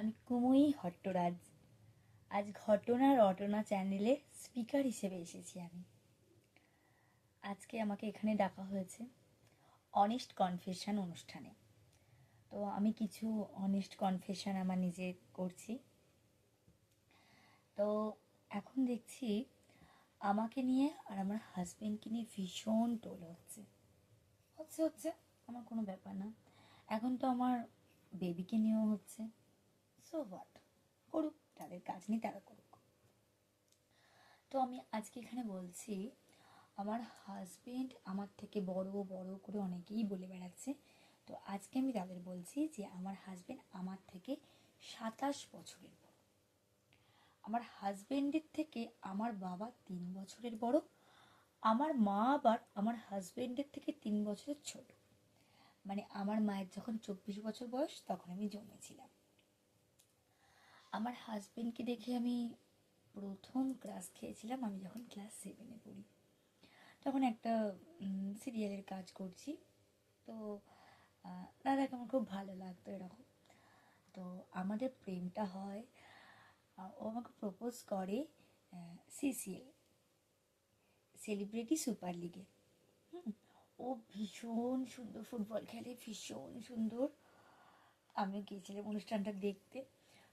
আমি কুমুই হট্টরাজ। আজ ঘটনা রটনা চ্যানেলে স্পিকার হিসেবে এসেছি আমি। আজকে আমাকে এখানে ডাকা হয়েছে অনেস্ট কনফেশন অনুষ্ঠানে। তো আমি কিছু অনেস্ট কনফেশন আমার নিজে করছি। তো এখন দেখছি আমাকে নিয়ে আর আমার হাজবেন্ডকে নিয়ে ভীষণ টোল হচ্ছে। হচ্ছে হচ্ছে, আমার কোনো ব্যাপার না। এখন তো আমার বেবিকে নিয়েও হচ্ছে। সো হোয়াট করুক তাদের কাজ নেই তারা করুক। তো আমি আজকে এখানে বলছি, আমার হাজবেন্ড আমার থেকে বড় বড় করে অনেকেই বলে বেড়াচ্ছে। তো আজকে আমি তাদের বলছি যে, আমার হাজবেন্ড আমার থেকে সাতাশ বছরের বড়। আমার হাজবেন্ডের থেকে আমার বাবা তিন বছরের বড়। আমার মা আবার আমার হাজবেন্ডের থেকে তিন বছরের ছোট। মানে আমার মায়ের যখন চব্বিশ বছর বয়স, তখন আমি জন্মেছিলাম। আমার হাজবেন্ডকে দেখে আমি প্রথম ক্লাস খেয়েছিলাম, আমি যখন ক্লাস সেভেনে পড়ি। তখন একটা সিরিয়ালের কাজ করছি। তো দাদাকে আমার খুব ভালো লাগতো এরকম। তো আমাদের প্রেমটা হয় ও আমাকে প্রপোজ করে সিসিএল সেলিব্রিটি সুপার লিগে ও ভীষণ সুন্দর, ফুটবল খেলে ভীষণ সুন্দর। আমি গিয়েছিলাম অনুষ্ঠানটা দেখতে।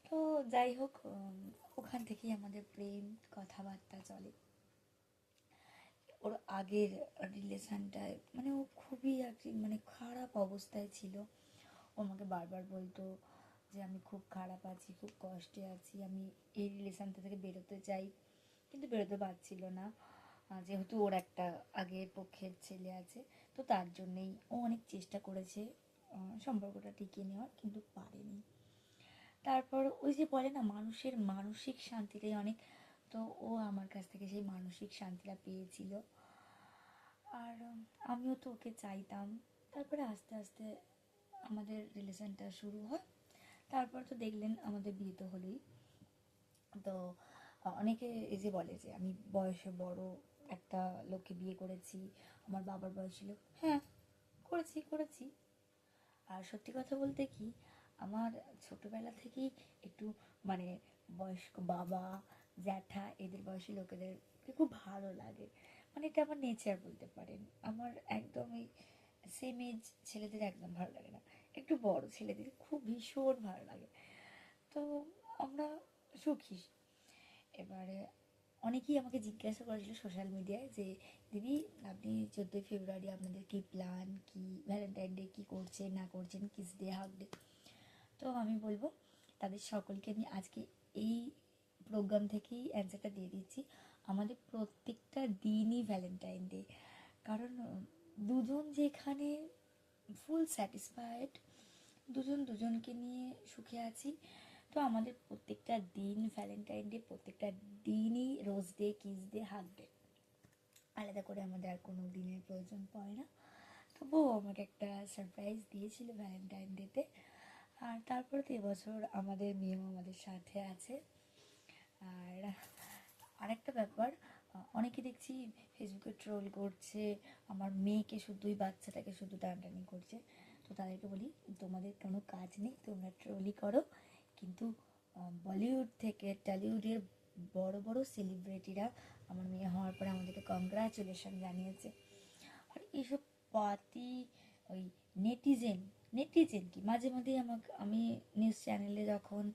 তো যাই হোক ওখান থেকেই আমাদের প্রেম কথাবার্তা চলে। ওর আগের রিলেশনটায় মানে ও খুবই আর কি মানে খারাপ অবস্থায় ছিল। ও আমাকে বারবার বলতো যে, আমি খুব খারাপ আছি, খুব কষ্টে আছি, আমি এই রিলেশনটা থেকে বেরোতে চাই। কিন্তু বেরোতে পারছিল না। যেহেতু ওর একটা আগের পক্ষের ছেলে আছে, তো তার জন্যেই ও অনেক চেষ্টা করেছে সম্পর্কটা টিকিয়ে নেওয়ার, কিন্তু পারেনি। তারপর ওই যে বলে না, মানুষের মানসিক শান্তিটাই অনেক। তো ও আমার কাছ থেকে সেই মানসিক শান্তিটা পেয়েছিল। আর আমিও তো ওকে চাইতাম। তারপরে আস্তে আস্তে আমাদের রিলেশনটা শুরু হয়। তারপর তো দেখলেন আমাদের বিয়ে তো হলোই। তো অনেকে এই যে বলে যে, আমি বয়সে বড় একটা লোককে বিয়ে করেছি, আমার বাবার বয়স ছিল হ্যাঁ করেছি করেছি। আর সত্যি কথা বলতে কি আমার ছোটবেলা থেকেই একটু মানে বয়স্ক বাবা, জ্যাঠা এদের বয়সী লোকেদেরকে খুব ভালো লাগে। মানে এটা আমার নেচার বলতে পারেন। আমার একদম একদমই সেম এজ ছেলেদের একদম ভালো লাগে না। একটু বড় ছেলেদের খুব ভীষণ ভালো লাগে। তো আমরা সুখী। এবারে অনেকেই আমাকে জিজ্ঞাসা করেছিল সোশ্যাল মিডিয়ায় যে, দিদি, আপনি চোদ্দোই ফেব্রুয়ারি আপনাদের কী প্ল্যান কী ভ্যালেন্টাইন ডে কী করছেন, না করছেন? কিস ডে হাক ডে তো আমি বলব, তাদের সকলকে আমি আজকে এই প্রোগ্রাম থেকেই অ্যান্সারটা দিয়ে দিচ্ছি। আমাদের প্রত্যেকটা দিনই ভ্যালেন্টাইন ডে কারণ দুজন যেখানে ফুল স্যাটিসফাইড দুজন দুজনকে নিয়ে সুখে আছি। তো আমাদের প্রত্যেকটা দিন ভ্যালেন্টাইন ডে প্রত্যেকটা দিনই rose day kiss day hug day আলাদা করে আমাদের আর কোনো দিনের প্রয়োজন পড়ে না। তবুও আমাকে একটা সারপ্রাইজ দিয়েছিল ভ্যালেন্টাইন ডেতে আর তারপরে তো এবছর আমাদের মেয়েও আমাদের সাথে আছে। আর আরেকটা ব্যাপার অনেকে দেখছি ফেসবুকে ট্রোল করছে, আমার মেয়েকে শুধুই বাচ্চাটাকে শুধু টানটানি করছে। তো তাদেরকে বলি, তোমাদের কোনো কাজ নেই, তোমরা ট্রোলই করো। কিন্তু বলিউড থেকে, টলিউডের বড় বড় সেলিব্রিটিরা আমার মেয়ে হওয়ার পরে আমাদেরকে কংগ্রাচুলেশন জানিয়েছে। আর এইসব পাতি, ওই নেটিজেন নেটিজেন কি মাঝে মাঝেই আমাকে, আমি নিউজ চ্যানেলে যখন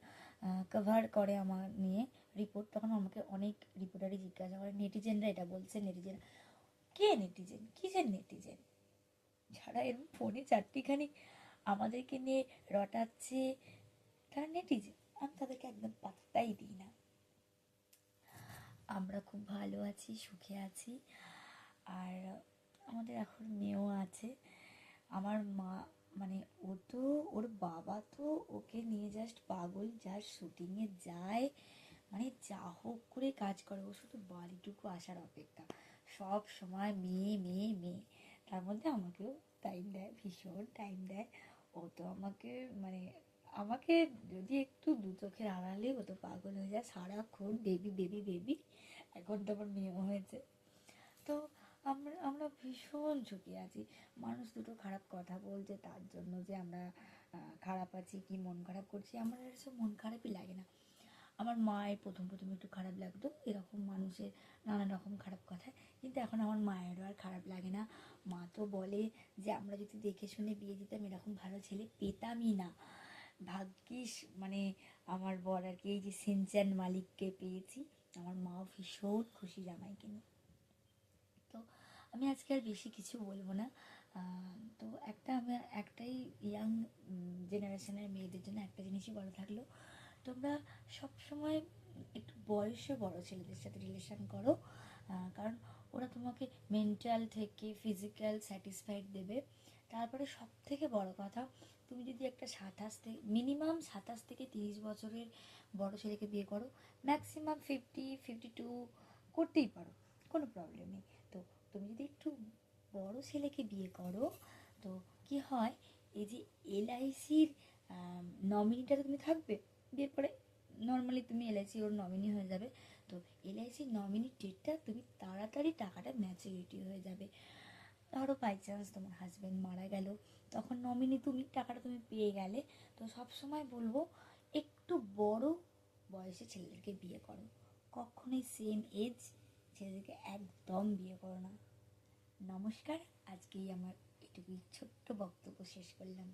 কভার করে আমার নিয়ে রিপোর্ট তখন আমাকে অনেক রিপোর্টারই জিজ্ঞাসা করে, নেটিজেনরা এটা বলছে, নেটিজেন কে নেটিজেন? কিসের নেটিজেন? যারা এরকম ফোনে চারটিখানি আমাদেরকে নিয়ে রটাচ্ছে, তারা নেটিজেন। আমি তাদেরকে একদম পাত্তাই দিই না। আমরা খুব ভালো আছি, সুখে আছি। আর আমাদের এখন মেয়েও আছে। আমার মা মানে ও তো, ওর বাবা তো ওকে নিয়ে জাস্ট পাগল জাস্ট শুটিংয়ে যায়। মানে যা হোক করে কাজ করে, ও শুধু বাড়িটুকু আসার অপেক্ষা। সব সময় মেয়ে মেয়ে মেয়ে। তার মধ্যে আমাকেও টাইম দেয়, ভীষণ টাইম দেয়। ও তো আমাকে মানে আমাকে যদি একটু দু চোখের আড়ালে ও তো পাগল হয়ে যায়। সারাক্ষণ বেবি বেবি বেবি এখন তো আমার মেয়েও হয়েছে। তো আমরা আমরা ভীষণ ঝুঁকি আছি। মানুষ দুটো খারাপ কথা বলছে, তার জন্য যে আমরা খারাপ আছি, কি মন খারাপ করছি, আমার এসব মন খারাপই লাগে না। আমার মায়ের প্রথম প্রথম একটু খারাপ লাগতো, এরকম মানুষের নানান রকম খারাপ কথা, কিন্তু এখন আমার মায়েরও আর খারাপ লাগে না। মা তো বলে যে, আমরা যদি দেখে শুনে বিয়ে দিতাম, এরকম ভালো ছেলে পেতামই না। ভাগ্যিস মানে আমার বর আর কি, এই যে সিনচান মালিককে পেয়েছি, আমার মাও ভীষণ খুশি জামাই কিনে তো আমি আজকে আর বেশি কিছু বলব না। তো একটা আমার, একটাই ইয়াং জেনারেশনের মেয়েদের জন্য একটা জিনিসই বলা থাকল, তোমরা সবসময় একটু বয়সে বড় ছেলেদের সাথে রিলেশন করো কারণ ওরা তোমাকে মেন্টাল থেকে ফিজিক্যাল স্যাটিসফাইড দেবে। তারপরে সব থেকে বড় কথা, তুমি যদি একটা সাতাশ থেকে মিনিমাম সাতাশ থেকে তিরিশ বছরের বড় ছেলেকে বিয়ে করো ম্যাক্সিমাম ফিফটি ফিফটি টু করতেই পারো, কোনো প্রবলেম নেই। তুমি যদি একটু বড় ছেলেকে বিয়ে করো, তো কি হয়? এই যে এলআইসির নমিনিটা তুমি থাকবে। বিয়ের পরে নর্মালি তুমি এলআইসি ওর নমিনি হয়ে যাবে। তো এলআইসির নমিনি ডেটটা তুমি তাড়াতাড়ি টাকাটা ম্যাচুরিটি হয়ে যাবে। ধরো বাই চান্স তোমার হাজব্যান্ড মারা গেল, তখন নমিনি তুমি টাকাটা তুমি পেয়ে গেলে। তো সব সময় বলব, একটু বড় বয়সে ছেলেদেরকে বিয়ে করো। কখনোই সেম এজ ছেলেদেরকে একদম বিয়ে করো না। নমস্কার আজকেই আমার এটুকুই ছোট্ট বক্তব্য শেষ করলাম।